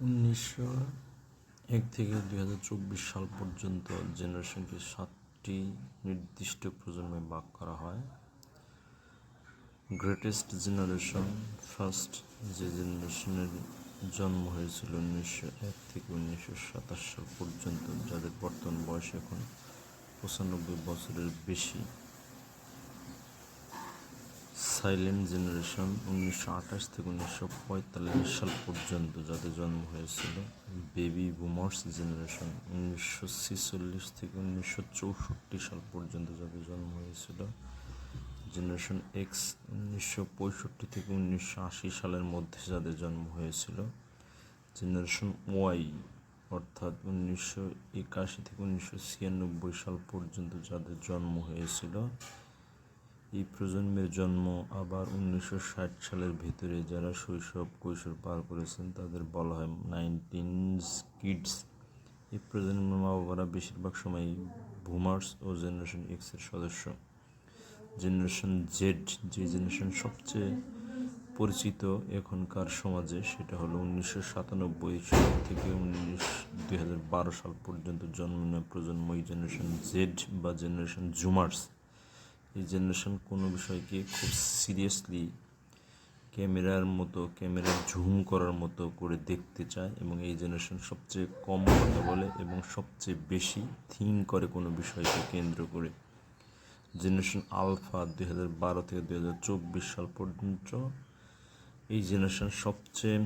উনিশশো এক থেকে দুই হাজার চব্বিশ সাল পর্যন্ত জেনারেশনকে সাতটি নির্দিষ্ট প্রজন্মে ভাগ করা হয়। গ্রেটেস্ট জেনারেশন ফার্স্ট যে জেনারেশনের জন্ম হয়েছিল উনিশশো এক থেকে উনিশশো সাতাশ সাল পর্যন্ত, যাদের বর্তমান বয়স এখন পঁচানব্বই বছরের বেশি। সাইলেন্ট জেনারেশন উনিশশো আঠাশ থেকে উনিশশো পঁয়তাল্লিশ সাল পর্যন্ত যাদের জন্ম হয়েছিল, বেবি বুমার্স জেনারেশন উনিশশো ছেচল্লিশ থেকে উনিশশো চৌষট্টি সাল পর্যন্ত যাদের জন্ম হয়েছিল। জেনারেশন এক্স উনিশশো পঁয়ষট্টি থেকে উনিশশো আশি সালের মধ্যে যাদের জন্ম হয়েছিল। জেনারেশন ওয়াই অর্থাৎ উনিশশো একাশি থেকে উনিশশো ছিয়ানব্বই সাল পর্যন্ত যাদের জন্ম হয়েছিল। এই প্রজন্মের জন্ম আবার উনিশশো ষাট সালের ভিতরে যারা শৈশব কৈশোর পার করেছেন, তাদের বলা হয় নাইনটিন কিডস। এই প্রজন্মের মা বাবারা বেশিরভাগ সময় বুমার্স ও জেনারেশন এক্সের সদস্য। জেনারেশন জেড, যে জেনারেশন সবচেয়ে পরিচিত এখনকার সমাজে, সেটা হলো উনিশশো সাতানব্বই সাল থেকে উনিশ, দুই সাল পর্যন্ত জন্ম নেওয়া প্রজন্ম জেনারেশন জেড বা জেনারেশন জুমার্স। এই জেনারেশন কোনো বিষয়কে খুব সিরিয়াসলি ক্যামেরার মতো ক্যামেরা ঝুম করার মতো করে দেখতে চায় এবং এই জেনারেশন সবচেয়ে কম কথা বলে এবং সবচেয়ে বেশি থিঙ্ক করে কোনো বিষয়কে কেন্দ্র করে। জেনারেশন আলফা দুই হাজার বারো থেকে দুই হাজার চব্বিশ সাল পর্যন্ত এই জেনারেশন সবচেয়ে